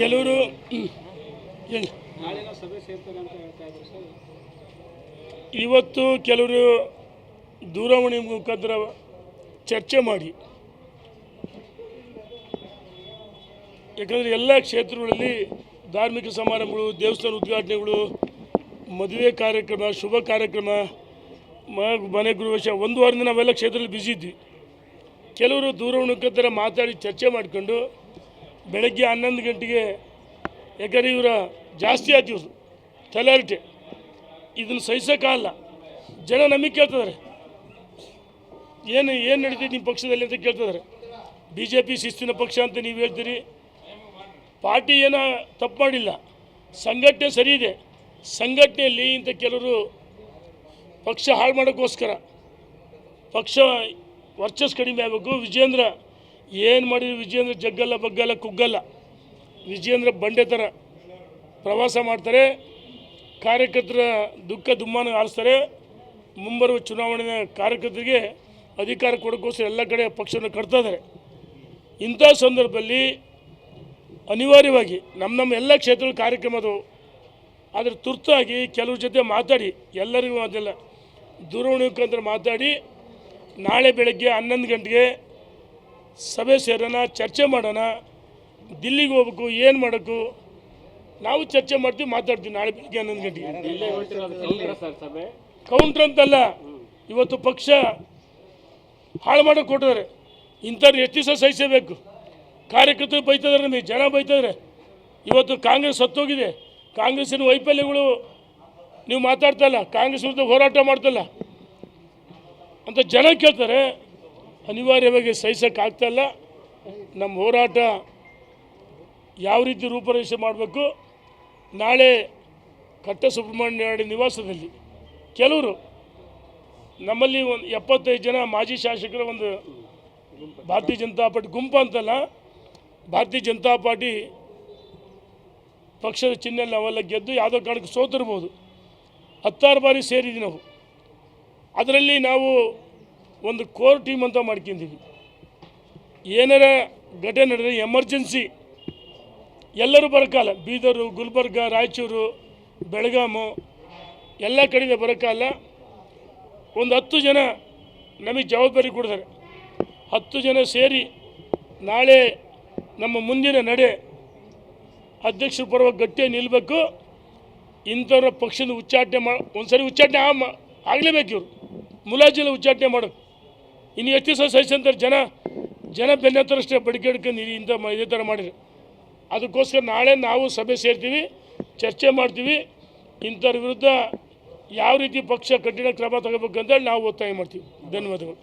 ಕೆಲವರು ಇವತ್ತು ಕೆಲವರು ದೂರವಾಣಿ ಮುಖಾಂತರ ಚರ್ಚೆ ಮಾಡಿ. ಯಾಕಂದರೆ ಎಲ್ಲ ಕ್ಷೇತ್ರಗಳಲ್ಲಿ ಧಾರ್ಮಿಕ ಸಮಾರಂಭಗಳು, ದೇವಸ್ಥಾನ ಉದ್ಘಾಟನೆಗಳು, ಮದುವೆ ಕಾರ್ಯಕ್ರಮ, ಶುಭ ಕಾರ್ಯಕ್ರಮ ಮನೆ ಗೃಹವೇಶ ಒಂದು ವಾರದಿಂದ ನಾವೆಲ್ಲ ಕ್ಷೇತ್ರದಲ್ಲಿ ಬ್ಯುಸಿ ಇದ್ವಿ. ಕೆಲವರು ದೂರವಾಣಿ ಮುಖಾಂತರ ಮಾತಾಡಿ ಚರ್ಚೆ ಮಾಡಿಕೊಂಡು ಬೆಳಗ್ಗೆ ಹನ್ನೊಂದು ಗಂಟೆಗೆ ಯಾಕಂದರೆ ಇವರ ಜಾಸ್ತಿ ಆಯ್ತು ಇವ್ರು ತಲಾರಿಟೆ ಇದನ್ನು ಸಹಿಸೋಕ್ಕಾಗಲ್ಲ ಜನ ನಮಗೆ ಕೇಳ್ತಿದ್ದಾರೆ ಏನು ಏನು ನಡೀತೈತೆ ನಿಮ್ಮ ಪಕ್ಷದಲ್ಲಿ ಅಂತ ಕೇಳ್ತಿದ್ದಾರೆ. ಬಿ ಜೆ ಪಿ ಶಿಸ್ತಿನ ಪಕ್ಷ ಅಂತ ನೀವು ಹೇಳ್ತೀರಿ. ಪಾರ್ಟಿ ಏನೋ ತಪ್ಪು ಮಾಡಿಲ್ಲ. ಸಂಘಟನೆ ಸರಿ ಇದೆ. ಸಂಘಟನೆಯಲ್ಲಿ ಇಂಥ ಕೆಲವರು ಪಕ್ಷ ಹಾಳು ಮಾಡೋಕ್ಕೋಸ್ಕರ, ಪಕ್ಷ ವರ್ಚಸ್ ಕಡಿಮೆ ಆಗಬೇಕು. ವಿಜೇಂದ್ರ ಏನು ಮಾಡಿದ್ರು ವಿಜಯೇಂದ್ರ ಜಗ್ಗಲ್ಲ, ಬಗ್ಗಲ್ಲ, ಕುಗ್ಗಲ್ಲ. ವಿಜಯೇಂದ್ರ ಬಂಡೆ ಥರ ಪ್ರವಾಸ ಮಾಡ್ತಾರೆ, ಕಾರ್ಯಕರ್ತರ ದುಃಖ ದುಮ್ಮಾನ ಆರಿಸ್ತಾರೆ. ಮುಂಬರುವ ಚುನಾವಣೆ ಕಾರ್ಯಕರ್ತರಿಗೆ ಅಧಿಕಾರ ಕೊಡೋಕ್ಕೋಸ್ಕರ ಎಲ್ಲ ಕಡೆ ಪಕ್ಷವನ್ನು ಕಟ್ತಾ ಇದ್ದಾರೆ. ಇಂಥ ಸಂದರ್ಭದಲ್ಲಿ ಅನಿವಾರ್ಯವಾಗಿ ನಮ್ಮ ನಮ್ಮ ಎಲ್ಲ ಕ್ಷೇತ್ರಗಳ ಕಾರ್ಯಕ್ರಮ ಆದರೆ ತುರ್ತಾಗಿ ಕೆಲವ್ರ ಜೊತೆ ಮಾತಾಡಿ, ಎಲ್ಲರಿಗೂ ಅದೆಲ್ಲ ದೂರವಾಣಿ ಮುಖಾಂತರ ಮಾತಾಡಿ, ನಾಳೆ ಬೆಳಗ್ಗೆ ಹನ್ನೊಂದು ಗಂಟೆಗೆ ಸಭೆ ಸೇರೋಣ ಚರ್ಚೆ ಮಾಡೋಣ ದಿಲ್ಲಿಗೆ ಹೋಗ್ಬೇಕು ಏನು ಮಾಡಬೇಕು ನಾವು ಚರ್ಚೆ ಮಾಡ್ತೀವಿ ಮಾತಾಡ್ತೀವಿ ನಾಳೆ ಬೆಳಗ್ಗೆ ಹನ್ನೊಂದು ಗಂಟೆಗೆ. ಕೌಂಟ್ರ್ ಅಂತಲ್ಲ ಇವತ್ತು ಪಕ್ಷ ಹಾಳು ಮಾಡೋಕೆ ಕೊಟ್ಟಿದ್ದಾರೆ ಇಂಥವ್ರು ಎಷ್ಟು ದಿವಸ ಸಹಿಸಬೇಕು? ಕಾರ್ಯಕರ್ತರು ಬೈತಿದ್ದಾರೆ ನಮಗೆ ಜನ ಬೈತಿದ್ರೆ ಇವತ್ತು ಕಾಂಗ್ರೆಸ್ ಸತ್ತೋಗಿದೆ. ಕಾಂಗ್ರೆಸ್ಸಿನ ವೈಫಲ್ಯಗಳು ನೀವು ಮಾತಾಡ್ತಾ ಇಲ್ಲ ಕಾಂಗ್ರೆಸ್ ವಿರುದ್ಧ ಹೋರಾಟ ಮಾಡ್ತಲ್ಲ ಅಂತ ಜನ ಕೇಳ್ತಾರೆ. ಅನಿವಾರ್ಯವಾಗಿ ಸಹಿಸೋಕ್ಕಾಗ್ತಾಯಿಲ್ಲ ನಮ್ಮ ಹೋರಾಟ ಯಾವ ರೀತಿ ರೂಪರೇಷೆ ಮಾಡಬೇಕು? ನಾಳೆ ಕಟ್ಟ ಸುಬ್ರಹ್ಮಣ್ಯ ನಿವಾಸದಲ್ಲಿ ಕೆಲವರು ನಮ್ಮಲ್ಲಿ ಒಂದು ಎಪ್ಪತ್ತೈದು ಜನ ಮಾಜಿ ಶಾಸಕರ ಒಂದು ಭಾರತೀಯ ಜನತಾ ಪಾರ್ಟಿ ಗುಂಪು ಅಂತಲ್ಲ, ಭಾರತೀಯ ಜನತಾ ಪಾರ್ಟಿ ಪಕ್ಷದ ಚಿಹ್ನೆಯಲ್ಲಿ ನಾವೆಲ್ಲ ಗೆದ್ದು ಯಾವುದೋ ಕಾರಣಕ್ಕೆ ಸೋತಿರ್ಬೋದು. ಹತ್ತಾರು ಬಾರಿ ಸೇರಿದ್ವಿ ನಾವು. ಅದರಲ್ಲಿ ನಾವು ಒಂದು ಕೋರ್ ಟೀಮ್ ಅಂತ ಮಾಡ್ಕೊಂಡಿದ್ವಿ ಏನಾರ ಘಟನೆ ನಡೆದರೆ ಎಮರ್ಜೆನ್ಸಿ, ಎಲ್ಲರೂ ಬರೋಕ್ಕಲ್ಲ ಬೀದರು, ಗುಲ್ಬರ್ಗ, ರಾಯಚೂರು, ಬೆಳಗಾಮು, ಎಲ್ಲ ಕಡೆಯಿಂದ ಬರೋಕ್ಕಲ್ಲ ಒಂದು ಹತ್ತು ಜನ ನಮಗೆ ಜವಾಬ್ದಾರಿ ಕೊಡ್ತಾರೆ. ಹತ್ತು ಜನ ಸೇರಿ ನಾಳೆ ನಮ್ಮ ಮುಂದಿನ ನಡೆ ಅಧ್ಯಕ್ಷರ ಪರವಾಗಿ ಗಟ್ಟಿ ನಿಲ್ಲಬೇಕು ಇಂಥವ್ರ ಪಕ್ಷದ ಉಚ್ಚಾಟನೆ ಮಾ, ಒಂದ್ಸರಿ ಉಚ್ಚಾಟನೆ ಆ ಮಾ- ಆಗಲೇಬೇಕು ಇವರು. ಮುಲಾಜಿಲ್ಲ ಉಚ್ಚಾಟನೆ ಮಾಡೋದು ಇನ್ನು ಎಷ್ಟು ದಿವಸ ಸಹಿಸಂತಾರೆ ಜನ ಜನ ಬೆನ್ನತ್ತರಷ್ಟೇ ಹತ್ರಷ್ಟೇ ಬಡಿಕೆ ಹಿಡ್ಕೊಂಡು ಇದು ಇಂಥ ಇದೇ ಥರ ಮಾಡಿರಿ ಅದಕ್ಕೋಸ್ಕರ ನಾಳೆ ನಾವು ಸಭೆ ಸೇರ್ತೀವಿ, ಚರ್ಚೆ ಮಾಡ್ತೀವಿ. ಇಂಥವ್ರ ವಿರುದ್ಧ ಯಾವ ರೀತಿ ಪಕ್ಷ ಕಠಿಣ ಕ್ರಮ ತಗೋಬೇಕಂತೇಳಿ ನಾವು ಒತ್ತಾಯ ಮಾಡ್ತೀವಿ. ಧನ್ಯವಾದಗಳು.